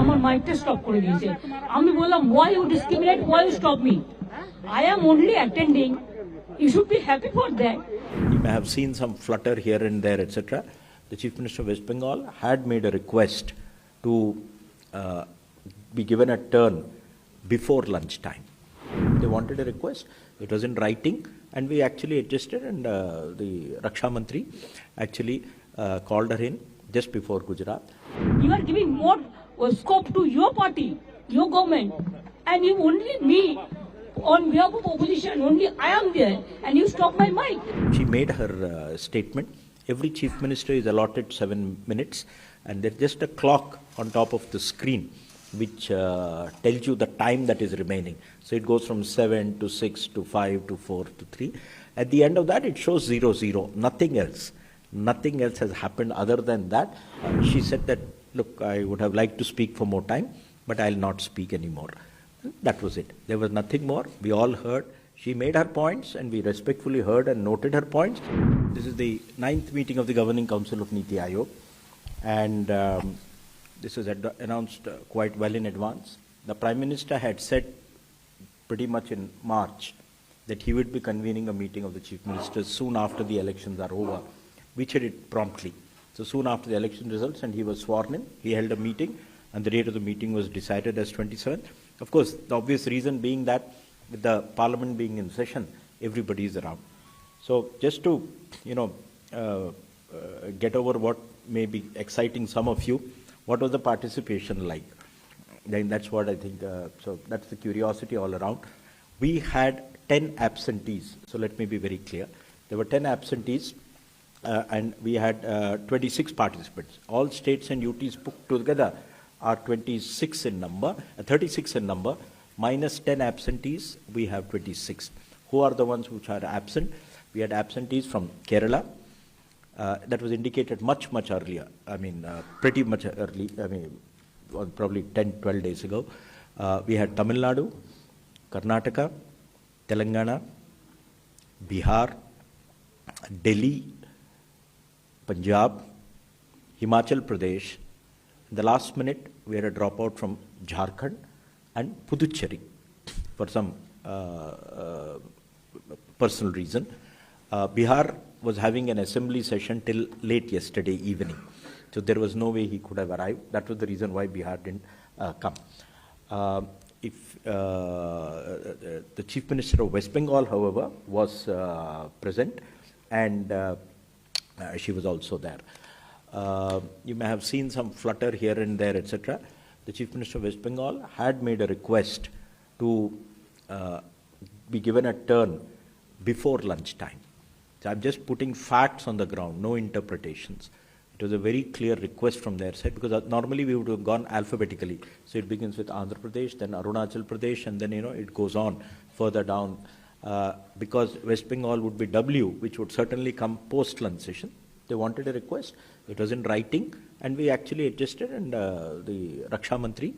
আমার মাইকটা স্টপ করে দিয়েছে আমি বললাম Y you discriminate Y you stop me I am only attending you should be happy for that You may have seen some flutter here and there, etc. The Chief Minister of West Bengal had made a request to uh, be given a turn before lunchtime. They wanted a request. It was in writing, and we actually adjusted, and uh, the Raksha Mantri actually uh, called her in just before Gujarat. You are giving more uh, scope to your party, your government, and you only me on behalf of opposition, only I am there, and you stop my mic. She made her uh, statement. Every chief minister is allotted seven minutes, and there's just a clock on top of the screen which uh, tells you the time that is remaining. So it goes from seven to six to five to four to three. At the end of that, it shows zero zero, nothing else. Nothing else has happened other than that. She said that, look, I would have liked to speak for more time, but I'll not speak anymore. That was it. There was nothing more. We all heard. She made her points, and we respectfully heard and noted her points. This is the ninth meeting of the Governing Council of Niti Aayog, and um, this was ad- announced uh, quite well in advance. The Prime Minister had said pretty much in March that he would be convening a meeting of the chief ministers soon after the elections are over, which he did promptly. So soon after the election results, and he was sworn in, he held a meeting, and the date of the meeting was decided as 27th. Of course, the obvious reason being that with the parliament being in session, everybody is around. So just to, you know, uh, uh, get over what may be exciting some of you, what was the participation like? Then that's what I think. Uh, so that's the curiosity all around. We had 10 absentees. So let me be very clear. There were 10 absentees, and we had uh, 26 participants. All states and UTs put together are 26 in number, uh, 36 in number. Minus 10 absentees, we have 26. Who are the ones which are absent? We had absentees from Kerala, uh, that was indicated much, much earlier. I mean, uh, pretty much early. I mean, probably 10, 12 days ago. Uh, we had Tamil Nadu, Karnataka, Telangana, Bihar, Delhi, Punjab, Himachal Pradesh. In the last minute, we had a dropout from Jharkhand and Puducherry for some uh, uh, personal reason. Uh, Bihar was having an assembly session till late yesterday evening. So there was no way he could have arrived. That was the reason why Bihar didn't uh, come. Uh, if uh, the chief minister of West Bengal, however, was uh, present, and uh, she was also there. Uh, you may have seen some flutter here and there, etc. The chief minister of West Bengal had made a request to uh, be given a turn before lunchtime. So I'm just putting facts on the ground, no interpretations. It was a very clear request from their side because uh, normally we would have gone alphabetically. So it begins with Andhra Pradesh, then Arunachal Pradesh, and then you know it goes on further down. Uh, because West Bengal would be W, which would certainly come post lunch session. They wanted a request. It was in writing, and we actually adjusted, and uh, the Raksha Mantri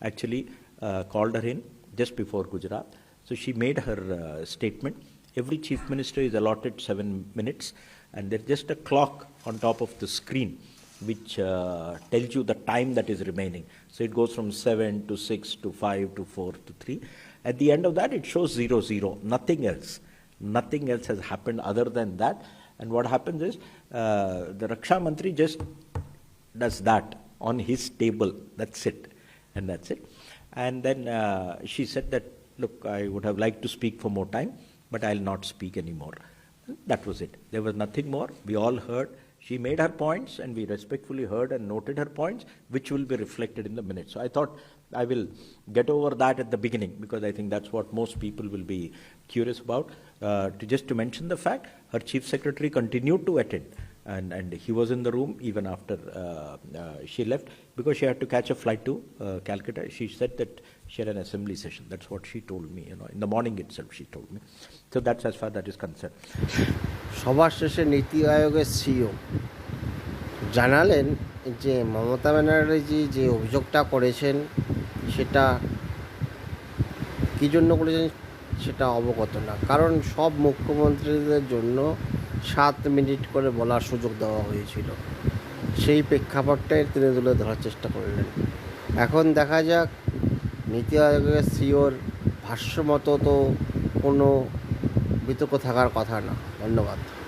actually uh, called her in just before Gujarat. So she made her uh, statement. Every chief minister is allotted seven minutes, and there's just a clock on top of the screen which uh, tells you the time that is remaining. So it goes from 7 to 6 to 5 to 4 to 3. At the end of that, it shows 0 0, nothing else. Nothing else has happened other than that. And what happens is uh, the Raksha Mantri just does that on his table. That's it. And that's it. And then uh, she said that, look, I would have liked to speak for more time, but I'll not speak anymore. That was it. There was nothing more. We all heard. She made her points, and we respectfully heard and noted her points, which will be reflected in the minutes. So I thought I will get over that at the beginning because I think that's what most people will be curious about. Uh, to just to mention the fact, her chief secretary continued to attend, and, and he was in the room even after uh, uh, she left because she had to catch a flight to uh, Calcutta. She said that she had an assembly session. That's what she told me. You know, in the morning itself, she told me. So that's as far that is concerned. সবার শেষে নীতি আয়োগের CO জানালেন যে মমতা ব্যানার্জি যে অভিযোগটা করেছেন সেটা কী জন্য করেছেন সেটা অবগত না কারণ সব মুখ্যমন্ত্রীদের জন্য সাত মিনিট করে বলার সুযোগ দেওয়া হয়েছিল। সেই প্রেক্ষাপটটাই তুলে তুলে ধরার চেষ্টা করলেন। এখন দেখা যাক, নীতি আয়োগের সিওর ভাষ্যমতো তো কোনো বিতর্ক থাকার কথা না। ধন্যবাদ।